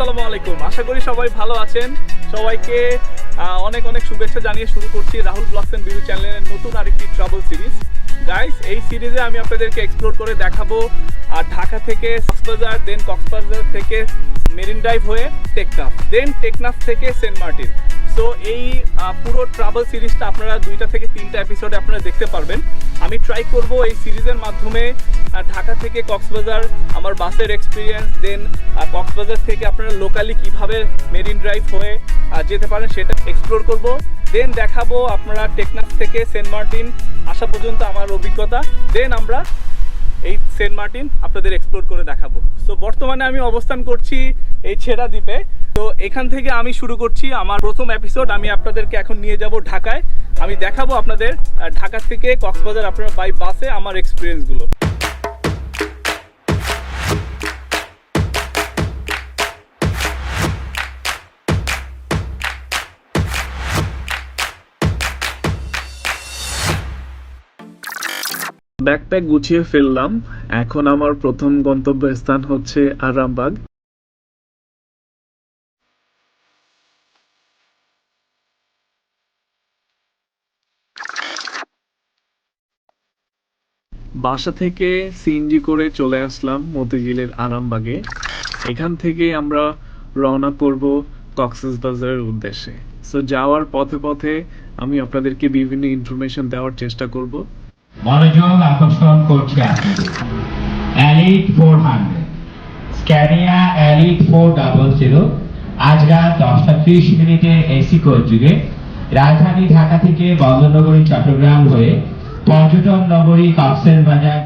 আসসালামু আলাইকুম। আশা করি সবাই ভালো আছেন। সবাইকে অনেক অনেক শুভেচ্ছা জানিয়ে শুরু করছি রাহুল ব্লগস এন্ড বিরু চ্যানেলের নতুন আরেকটি ট্রাভেল সিরিজ গাইস এই সিরিজে আমি আপনাদেরকে এক্সপ্লোর করে দেখাবো আর ঢাকা থেকে কক্সবাজার দেন কক্সবাজার থেকে মেরিন ড্রাইভ হয়ে টেকনাফ দেন টেকনাফ থেকে সেন্ট মার্টিন। সো এই পুরো ট্রাভেল সিরিজটা আপনারা দুইটা থেকে তিনটা এপিসোডে আপনারা দেখতে পারবেন। আমি ট্রাই করব এই সিরিজের মাধ্যমে ঢাকা থেকে কক্সবাজার, আমার বাসের এক্সপিরিয়েন্স দেন কক্সবাজার থেকে আপনারা লোকালি কীভাবে মেরিন ড্রাইভ হয়ে যেতে পারেন সেটা এক্সপ্লোর করব। দেন দেখাবো আপনারা টেকনাফ থেকে সেন্ট মার্টিন আসা পর্যন্ত আমার অভিজ্ঞতা। দেন আমরা এই সেন্ট মার্টিন আপনাদের এক্সপ্লোর করে দেখাবো। তো বর্তমানে আমি অবস্থান করছি এই ছেড়া দ্বীপে। তো, এখান থেকে আমি শুরু করছি আমার প্রথম এপিসোড আমি আপনাদেরকে এখন নিয়ে যাব ঢাকায়। আমি দেখাবো আপনাদের ঢাকা থেকে কক্সবাজার আপনারা বাই বাসে আমার এক্সপিরিয়েন্সগুলো ব্যাকপ্যাক গুছিয়ে ফেললাম। এখন আমার প্রথম গন্তব্যস্থান হচ্ছে আরামবাগ। বাসা থেকে সিএনজি করে চলে আসলাম মতিঝিলের আরামবাগে। এখান থেকে আমরা রওনা করব কক্সবাজারের উদ্দেশ্যে। সো যাওয়ার পথে পথে আমি আপনাদেরকে বিভিন্ন ইনফরমেশন দেওয়ার চেষ্টা করব। মনোযোগ আকর্ষণ করছে আপনাদের। Elite four hundred Scania elite four double zero আজ রাত দশটা ত্রিশ মিনিটে এসি কোচ যুগে। রাজধানী ঢাকা থেকে বন্দরনগরী চট্টগ্রাম হয়ে পর্যটন নগরী কক্সের বাজার।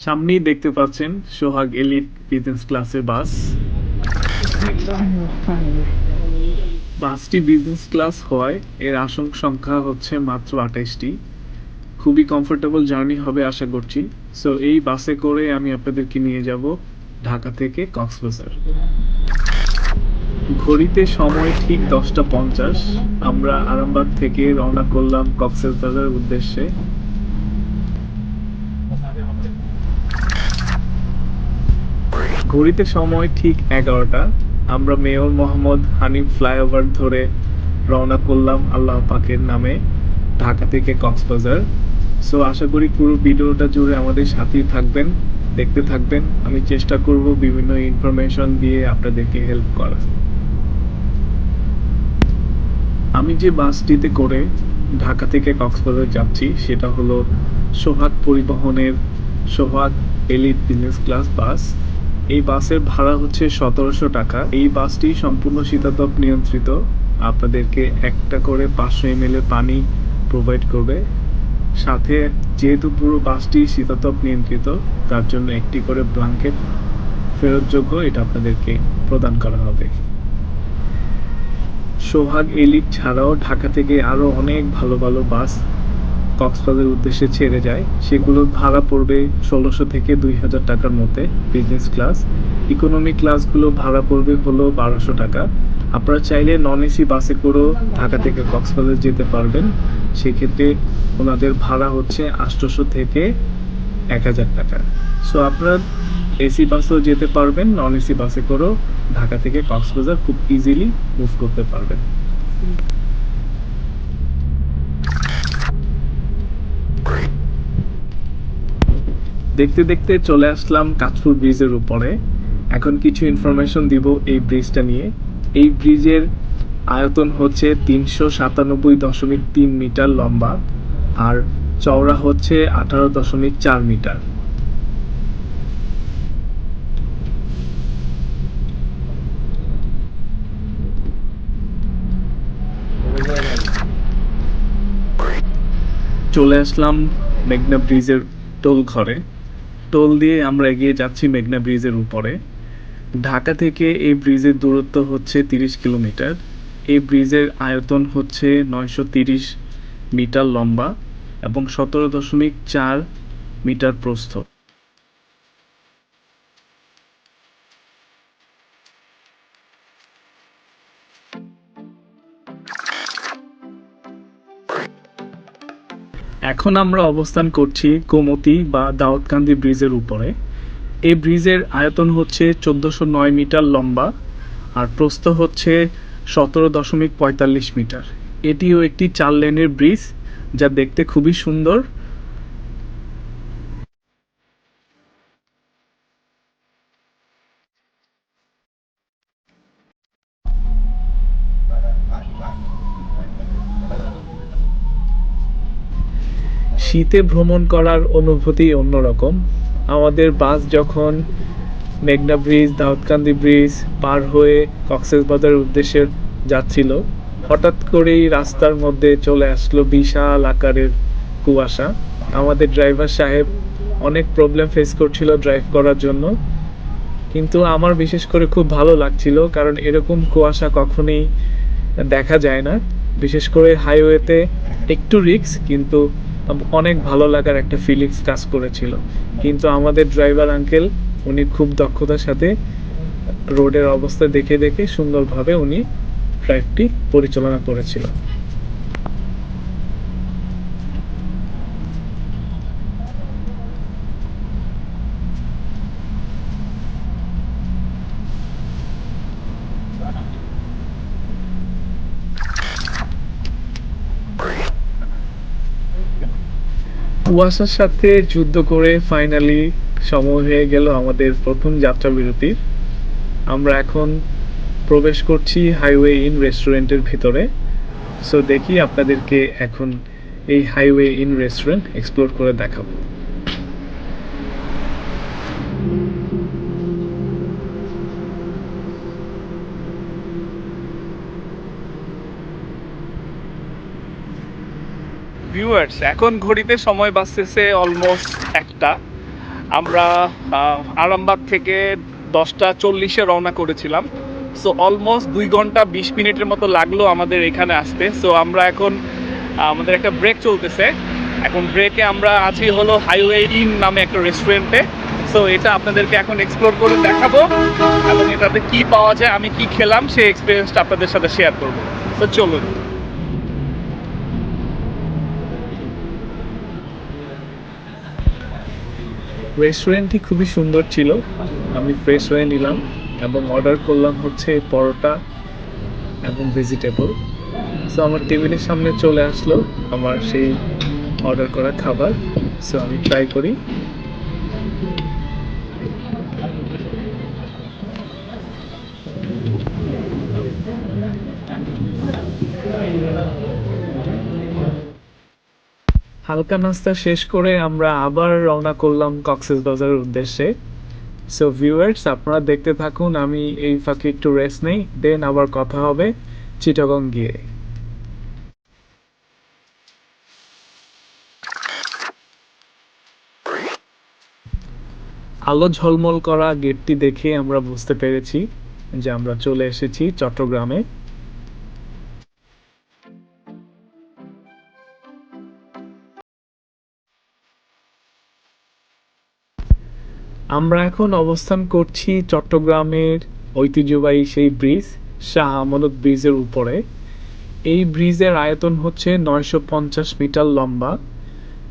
সামনেই দেখতে পাচ্ছেন সোহাগ এলিট বিজনেস ক্লাসের বাস। বাসটি বিজনেস ক্লাস হওয়ায় এর আসন সংখ্যা হচ্ছে মাত্র আঠাইশটি। খুবই কমফোর্টেবল জার্নি হবে আশা করছি। সো এই বাসে করে আমি আপনাদেরকে নিয়ে যাব ঢাকা থেকে কক্সবাজার। ঘড়িতে সময় ঠিক দশটা পঞ্চাশ। আমরা আরামবাগ থেকে রওনা করলাম কক্সবাজার উদ্দেশ্যে। ঘড়িতে সময় ঠিক এগারোটা। আমরা মেয়র মোহাম্মদ হানিফ ফ্লাইওভার ধরে রওনা করলাম আল্লাহ পাকের নামে ঢাকা থেকে কক্সবাজার। সো আশা করি পুরো ভিডিওটা জুড়ে আমাদের সাথেই থাকবেন, দেখতে থাকবেন। আমি চেষ্টা করব বিভিন্ন ইনফরমেশন দিয়ে আপনাদেরকে হেল্প করার। আমি যে বাসটিতে করে ঢাকা থেকে কক্সবাজার যাচ্ছি, সেটা হলো সোহাগ পরিবহনের Sohag elite business class bus. এই বাসের ভাড়া হচ্ছে সতেরোশো টাকা। এই বাসটি সম্পূর্ণ শীতাতপ নিয়ন্ত্রিত। আপনাদেরকে একটা করে পাঁচশো এম পানি প্রোভাইড করবে। সাথে যেহেতু পুরো বাসটি শীতাতপ নিয়ন্ত্রিত, তার জন্য একটি করে ব্ল্যাঙ্কেট ফেরতযোগ্য এটা আপনাদেরকে প্রদান করা হবে। সোহাগ এলিট ছাড়াও ঢাকা থেকে আরও অনেক ভালো ভালো বাস কক্সবাজার উদ্দেশ্যে ছেড়ে যায়। সেগুলোর ভাড়া পড়বে ষোলোশো থেকে দুই হাজার টাকার মধ্যে। বিজনেস ক্লাস ইকোনমি ক্লাসগুলো ভাড়া পড়বে হলো বারোশো টাকা। আপনারা চাইলে নন এসি বাসে করেও ঢাকা থেকে কক্সবাজার যেতে পারবেন। সেক্ষেত্রে ওনাদের ভাড়া হচ্ছে আটশোশো থেকে এক হাজার টাকা। সো আপনারা এসি বাসেও যেতে পারবেন নন এসি বাসে করেও ঢাকা থেকে কক্সবাজার খুব ইজিলি মুভ করতে পারবেন। দেখতে দেখতে চলে আসলাম কাঁচপুর ব্রিজের উপরে। এখন কিছু ইনফরমেশন দিব এই ব্রিজটা নিয়ে। এই ব্রিজের আয়তন হচ্ছে তিনশো সাতানব্বই দশমিক তিন মিটার লম্বা আর চওড়া হচ্ছে আঠারো দশমিক চার মিটার। চলে আসলাম মেঘনা ব্রিজের টোল ঘরে। টোল দিয়ে আমরা এগিয়ে যাচ্ছি মেঘনা ব্রিজের উপরে। ঢাকা থেকে এই ব্রিজের দূরত্ব হচ্ছে তিরিশ কিলোমিটার। এই ব্রিজের আয়তন হচ্ছে নয়শো তিরিশ মিটার লম্বা এবং সতেরো দশমিক চার মিটার প্রস্থ। এখন আমরা অবস্থান করছি গোমতী বা দাউদকান্দি ব্রিজের উপরে। এই ব্রিজের আয়তন হচ্ছে চোদ্দোশো নয় মিটার লম্বা আর প্রস্থ হচ্ছে সতেরো দশমিক পঁয়তাল্লিশ মিটার। এটিও একটি চার লেনের ব্রিজ যা দেখতে খুবই সুন্দর। শীতে ভ্রমণ করার অনুভূতি অন্যরকম। আমাদের বাস যখন মেঘনা ব্রিজ, দাউদকান্দি ব্রিজ পার হয়ে কক্সবাজার উদ্দেশ্যে যাচ্ছিল, হঠাৎ করেই রাস্তার মধ্যে চলে আসলো বিশাল আকারের কুয়াশা। আমাদের ড্রাইভার সাহেব অনেক প্রবলেম ফেস করছিল ড্রাইভ করার জন্য। কিন্তু আমার বিশেষ করে খুব ভালো লাগছিল, কারণ এরকম কুয়াশা কখনোই দেখা যায় না। বিশেষ করে হাইওয়েতে একটু রিস্ক কিন্তু অনেক ভালো লাগার একটা ফিলিংস কাজ করেছিল। কিন্তু আমাদের ড্রাইভার আঙ্কেল উনি খুব দক্ষতার সাথে রোডের অবস্থা দেখে দেখে সুন্দরভাবে উনি ড্রাইভটি পরিচালনা করেছিল। কুয়াশার সাথে যুদ্ধ করে ফাইনালি সময় হয়ে গেল আমাদের প্রথম যাত্রা বিরতির। আমরা এখন প্রবেশ করছি হাইওয়ে ইন রেস্টুরেন্টের ভিতরে। সো দেখি আপনাদেরকে এখন এই হাইওয়ে ইন রেস্টুরেন্ট এক্সপ্লোর করে দেখাবো। ভিউয়ার্স এখন ঘড়িতে সময় বাঁচতেছে অলমোস্ট একটা। আমরা আরামবাগ থেকে দশটা চল্লিশে রওনা করেছিলাম। সো অলমোস্ট দুই ঘণ্টা বিশ মিনিটের মতো লাগল আমাদের এখানে আসতে। সো আমরা এখন আমাদের একটা ব্রেক চলতেছে। এখন ব্রেকে আমরা আছি হলো হাইওয়ে ইন নামে একটা রেস্টুরেন্টে সো এটা আপনাদেরকে এখন এক্সপ্লোর করে দেখাবো। এবং এটাতে কি পাওয়া যায়, আমি কি খেলাম, সেই এক্সপিরিয়েন্সটা আপনাদের সাথে শেয়ার করব। তো চলুন। রেস্টুরেন্টটি খুবই সুন্দর ছিল। আমি ফ্রেশ হয়ে নিলাম এবং অর্ডার করলাম হচ্ছে পরোটা এবং ভেজিটেবল সো আমার টেবিলের সামনে চলে আসলো আমার সেই অর্ডার করা খাবার। সো আমি ট্রাই করি। হালকা নাস্তা শেষ করে আমরা আবার রওনা করলাম কক্সেস বাজারের উদ্দেশ্যে। সো ভিউয়ার্স আপনারা দেখতে থাকুন, আমি এই ফাঁকে একটু রেস্ট নেই দেন আবার কথা হবে চিটাগং গিয়ে। আলো ঝলমল করা গেটটি দেখে আমরা বুঝতে পেরেছি যে আমরা চলে এসেছি চট্টগ্রামে। আমরা এখন অবস্থান করছি চট্টগ্রামের ঐতিহ্যবাহী সেই ব্রিজ, শাহ আমানত ব্রিজের উপরে। এই ব্রিজের আয়তন হচ্ছে নয়শো পঞ্চাশ মিটার লম্বা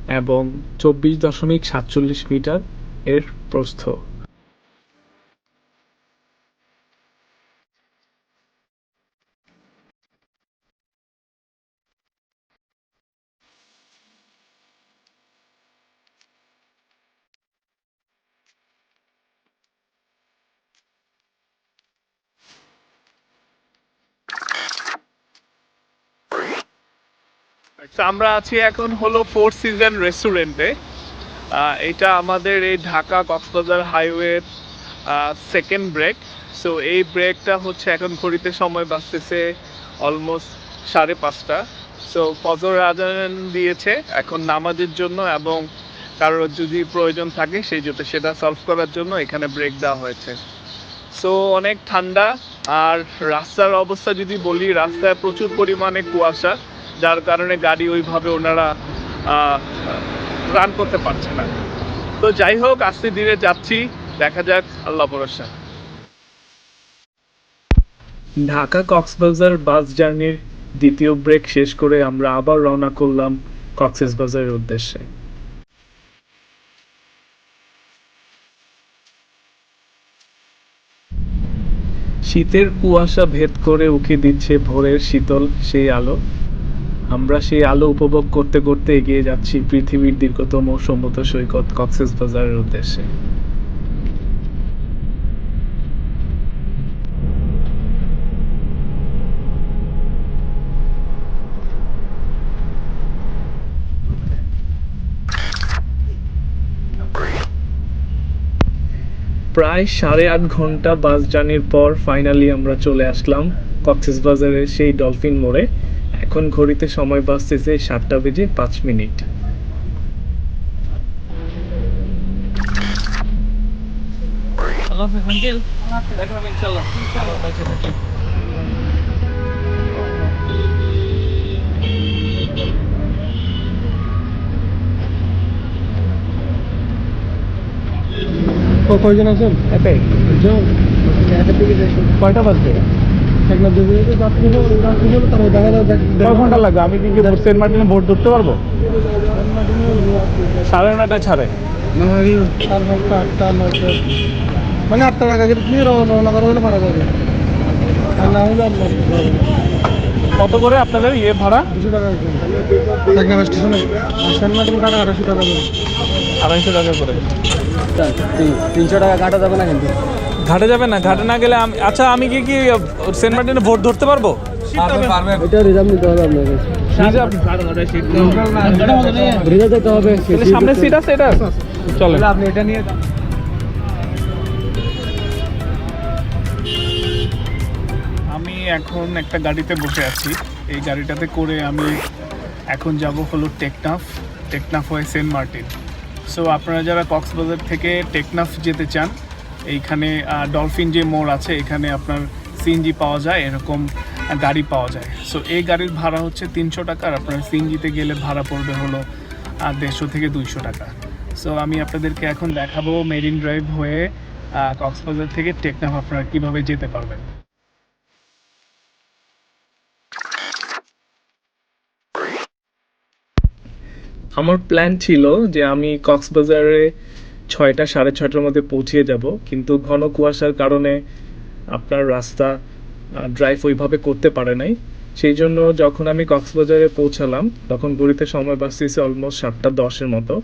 এবং চব্বিশ দশমিক সাতচল্লিশ মিটার এর প্রস্থ। আচ্ছা, আমরা আছি এখন হলো ফোর সিজন রেস্টুরেন্টে এটা আমাদের এই ঢাকা কক্সবাজার হাইওয়ের সেকেন্ড ব্রেক সো এই ব্রেকটা হচ্ছে এখন ঘড়িতে সময় বাঁচতেছে অলমোস্ট সাড়ে পাঁচটা। সো ফজর আজান দিয়েছে এখন নামাজের জন্য এবং কারোর যদি প্রয়োজন থাকে সেই জন্য সেটা সলভ করার জন্য এখানে ব্রেক দেওয়া হয়েছে। সো অনেক ঠান্ডা আর রাস্তার অবস্থা যদি বলি রাস্তায় প্রচুর পরিমাণে কুয়াশা। যার কারণে গাড়ি ওইভাবে ওনারা রান করতে পারছে না। তো যাই হোক, আস্তে ধীরে যাচ্ছি। দেখা যাক, আল্লাহ ভরসা। ঢাকা কক্সবাজার বাস জার্নির দ্বিতীয় ব্রেক শেষ করে আমরা আবার রওনা করলাম কক্সবাজারের উদ্দেশ্যে। শীতের কুয়াশা ভেদ করে উকি দিচ্ছে ভোরের শীতল সেই আলো। আমরা সেই আলো উপভোগ করতে করতে এগিয়ে যাচ্ছি পৃথিবীর দীর্ঘতম সমুদ্র সৈকত কক্সবাজারের উদ্দেশ্যে। প্রায় সাড়ে আট ঘণ্টা বাস জার্নির পর ফাইনালি আমরা চলে আসলাম কক্সবাজারের সেই ডলফিন মোড়ে। এখন ঘড়িতে সময় বাজতেছে সাতটা বেজে পাঁচ মিনিট। কয়জন আছেন? এতে কয়টা বাজবে কয় ঘণ্টা লাগবে? আমি কি সেন্ট মার্টিনে ভোট ধরতে পারব? সাড়ে নয়টা ছাড়ে মানে আটটা টাকা কিন্তু তুমি রওনা করা হলে ভাড়া যাবে আর না হলে আপনার কত করে আপনাদের ইয়ে ভাড়া? দুশো টাকা একদম স্টেশনে। সেন্ট মার্টিন কাটা আড়াইশো টাকা দেবে আড়াইশো টাকা করে। তিনশো টাকা কাটা যাবে না কিন্তু। ঘাটে যাবে না? ঘাটে না গেলে আমি আচ্ছা আমি কি কি সেন্ট মার্টিনে ভোট ধরতে পারব? এটা রিজার্ভ নিতে হবে আপনাকে। রিজার্ভ দিতে হবে। সামনে সিট আছে এটা? চলে। আপনি এটা নিয়ে আমি এখন একটা গাড়িতে বসে আছি। এই গাড়িটাতে করে আমি এখন যাব হলো টেকনাফ। টেকনাফ হয়ে সেন্ট মার্টিন। সো আপনারা যারা কক্সবাজার থেকে টেকনাফ যেতে চান এইখানে ডলফিন যে মোড় আছে, এখানে আপনার সিএনজি পাওয়া যায়, এরকম গাড়ি পাওয়া যায়। সো এই গাড়ির ভাড়া হচ্ছে তিনশো টাকা আর আপনার সিএনজিতে গেলে ভাড়া পড়বে হলো দেড়শো থেকে দুইশো টাকা। সো আমি আপনাদেরকে এখন দেখাবো মেরিন ড্রাইভ হয়ে কক্সবাজার থেকে টেকনাফ আপনারা কীভাবে যেতে পারবেন। আমার প্ল্যান ছিল যে আমি কক্সবাজারে ছয়টা, সাড়ে ছয়টার মধ্যে পৌঁছিয়ে যাব। কিন্তু ঘন কুয়াশার কারণে আপনার রাস্তা ড্রাইভ ওইভাবে করতে পারে নাই। সেই জন্য যখন আমি কক্সবাজারে পৌঁছালাম, তখন ঘড়িতে সময় বাঁচতেছে অলমোস্ট সাতটা, দশের মতো।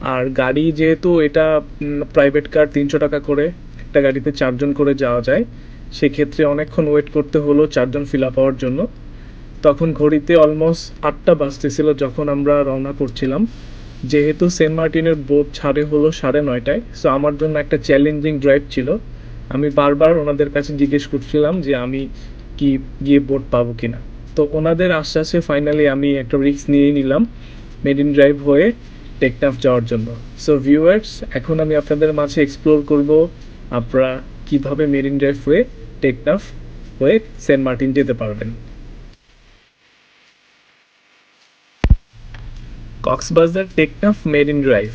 আর গাড়ি যেহেতু এটা প্রাইভেট কার তিনশো টাকা করে, একটা গাড়িতে চারজন করে যাওয়া যায়, সেক্ষেত্রে অনেকক্ষণ ওয়েট করতে হলো চারজন ফিল আপ হওয়ার জন্য। তখন ঘড়িতে অলমোস্ট আটটা বাজতেছিল যখন আমরা রওনা করছিলাম। যেহেতু সেন্ট মার্টিনের বোট ছাড়ে হলো সাড়ে নয়টায় সো আমার জন্য একটা চ্যালেঞ্জিং ড্রাইভ ছিল। আমি বারবার ওনাদের কাছে জিজ্ঞেস করছিলাম যে আমি কি গিয়ে বোট পাবো কিনা। তো ওনাদের আশ্বাসে ফাইনালি আমি একটা রিস্ক নিয়ে নিলাম মেরিন ড্রাইভ হয়ে টেকনাফ যাওয়ার জন্য। সো ভিউয়ার্স এখন আমি আপনাদের মাঝে এক্সপ্লোর করব আপনারা কীভাবে মেরিন ড্রাইভ হয়ে টেকনাফ হয়ে সেন্ট মার্টিন যেতে পারবেন। Cox's Bazar Teknaf marine drive.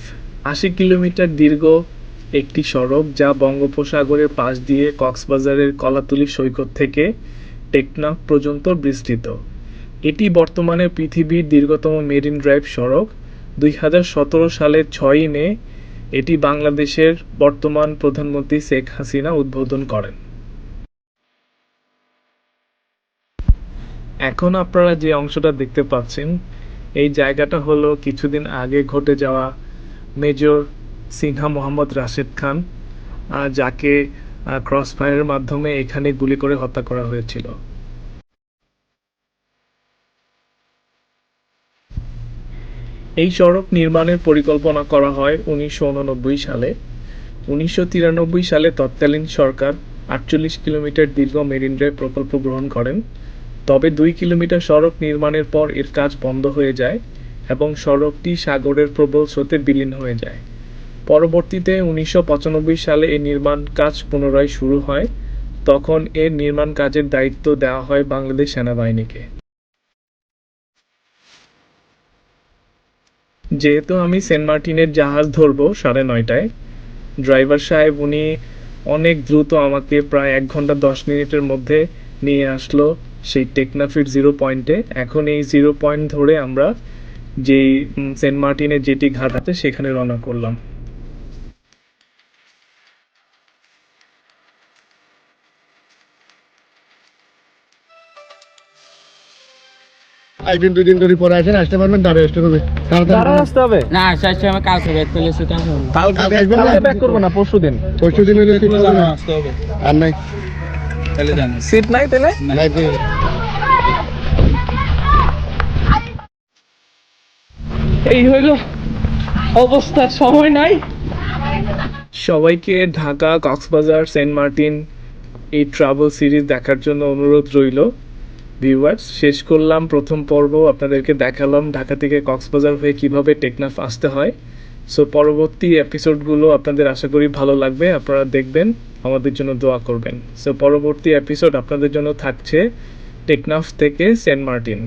আশি কিলোমিটার দীর্ঘ একটি সড়ক যা বঙ্গোপসাগরের পাশ দিয়ে কক্সবাজারের কলাতলি সৈকত থেকে টেকনাফ পর্যন্ত বিস্তৃত। এটি বর্তমানে পৃথিবীর দীর্ঘতম মেরিন ড্রাইভ সড়ক। দুই হাজার সতেরো সালের ছয়ই মে এটি বাংলাদেশের বর্তমান প্রধানমন্ত্রী শেখ হাসিনা উদ্বোধন করেন। এখন আপনারা যে অংশটা দেখতে পাচ্ছেন এই জায়গাটা হলো কিছুদিন আগে ঘটে যাওয়া মেজর সিনহা মোহাম্মদ রাশেদ খান যাকে ক্রস ফায়ারের মাধ্যমে এখানে গুলি করে হত্যা করা হয়েছিল। এই সড়ক নির্মাণের পরিকল্পনা করা হয় উনিশশো উননব্বই সালে। উনিশশো তিরানব্বই সালে তৎকালীন সরকার আটচল্লিশ কিলোমিটার দীর্ঘ মেরিন ড্রাইভ প্রকল্প গ্রহণ করেন। তবে দুই কিলোমিটার সড়ক নির্মাণের পর এর কাজ বন্ধ হয়ে যায় এবং সড়কটি সাগরের প্রবল স্রোতে বিলীন হয়ে যায়। পরবর্তীতে উনিশশো পঁচানব্বই সালে এই নির্মাণ কাজ পুনরায় শুরু হয়। তখন এর নির্মাণ কাজের দায়িত্ব দেওয়া হয় বাংলাদেশ সেনাবাহিনীকে। যেহেতু আমি সেন্ট মার্টিনের জাহাজ ধরবো সাড়ে নয়টায়, ড্রাইভার সাহেব উনি অনেক দ্রুত আমাকে প্রায় এক ঘণ্টা দশ মিনিটের মধ্যে নিয়ে আসলো। সেই টেকনাফির জিরো পয়েন্টে এখন এই জিরো পয়েন্ট ধরে আমরা যেই সেন্ট মার্টিনের যেটি ঘাট আছে সেখানে রওনা করলাম। একদিন দুই দিন ধরে পরে আসেন আসতে পারবেন দাঁড়িয়ে আসতে হবে। তাড়াতাড়ি। আসতে হবে? না আচ্ছা আচ্ছা আমি কালকে ব্যাক সেটা হবে। কালকে কালকে আসবেন না? ব্যাক করব না পরশু দিন। পরশু দিন হলে ঠিক হবে। আর নাই। সিট নাই তাহলে? নাই এই হইল অবস্থা সময় নাই। সবাইকে ঢাকা কক্সবাজার সেন্ট মার্টিন এই ট্রাভেল সিরিজ দেখার জন্য অনুরোধ রইল। ভিউয়ার্স শেষ করলাম প্রথম পর্ব। আপনাদেরকে দেখালাম ঢাকা থেকে কক্সবাজার হয়ে কীভাবে টেকনাফ আসতে হয়। সো পরবর্তী এপিসোডগুলো আপনাদের আশা করি ভালো লাগবে, আপনারা দেখবেন, আমাদের জন্য দোয়া করবেন। সো পরবর্তী এপিসোড আপনাদের জন্য থাকছে টেকনাফ থেকে সেন্ট মার্টিন।